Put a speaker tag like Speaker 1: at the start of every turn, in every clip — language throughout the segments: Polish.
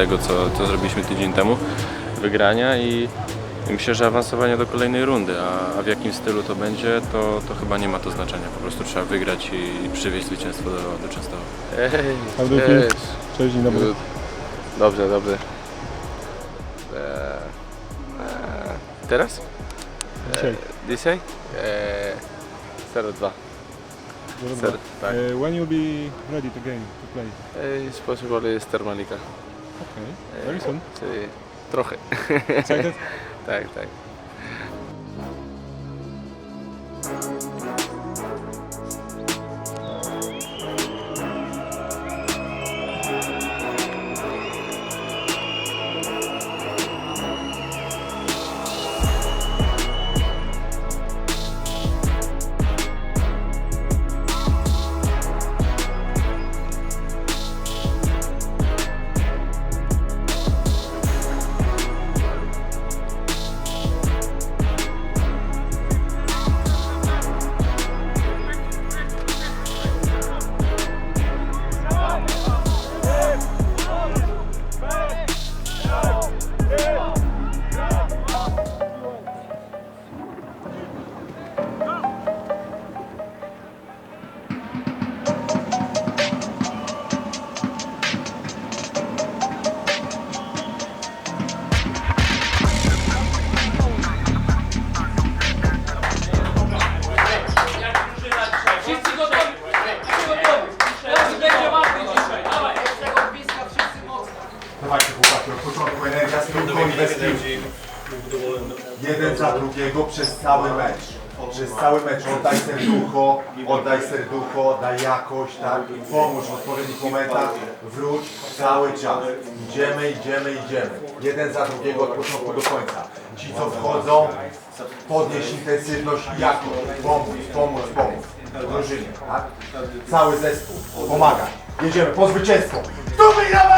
Speaker 1: tego, co, co zrobiliśmy tydzień temu, wygrania i, myślę, że awansowania do kolejnej rundy, a, a w jakim stylu to będzie, to, to chyba nie ma to znaczenia, po prostu trzeba wygrać i, i przywieźć zwycięstwo do, do Częstochowy.
Speaker 2: Hej, cześć.
Speaker 3: Cześć, dzień dobry.
Speaker 2: Dobrze, dobrze. Eee, eee, teraz?
Speaker 3: Dzisiaj.
Speaker 2: Eee, dzisiaj? Eee, 02.
Speaker 3: Dobra.
Speaker 2: Ser, tak.
Speaker 3: Uh, when you'll be ready to game to play?
Speaker 2: Eee, jest possible jest Okej,
Speaker 3: okay. horizon.
Speaker 2: Sí, trochę. Tak, tak.
Speaker 4: Cały mecz. Przez cały mecz oddaj serducho, oddaj serducho, daj jakość, tak? Pomóż w odpowiednich momentach, wróć cały czas. Idziemy, idziemy, idziemy. Jeden za drugiego od początku do końca. Ci co wchodzą, podnieś intensywność i jakość. Pomóc, pomóc, pomóc. Drużynie, tak? Cały zespół, pomaga. Jedziemy po zwycięstwo. Stój, dawaj!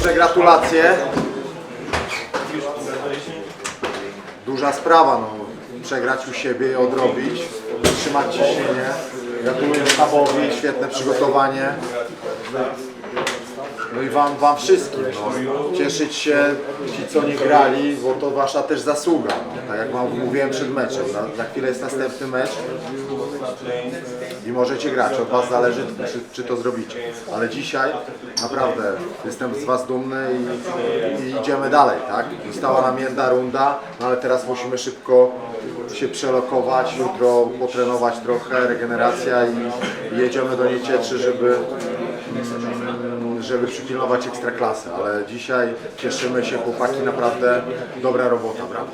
Speaker 4: Duże gratulacje. Duża sprawa, no. Przegrać u siebie i odrobić, trzymać ciśnienie. Gratuluję sztabowi, świetne przygotowanie. No i wam, wam wszystkim, no. Cieszyć się ci, co nie grali, bo to wasza też zasługa. No. Tak jak wam mówiłem przed meczem, za chwilę jest następny mecz i możecie grać. Od Was zależy, czy, czy to zrobicie. Ale dzisiaj naprawdę jestem z Was dumny i, i idziemy dalej, tak? Została nam jedna runda, no ale teraz musimy szybko się przelokować, jutro potrenować trochę, regeneracja i jedziemy do Niecietrzy, żeby żeby przypilnować ekstraklasy, ale dzisiaj cieszymy się, chłopaki, naprawdę dobra robota, brawo.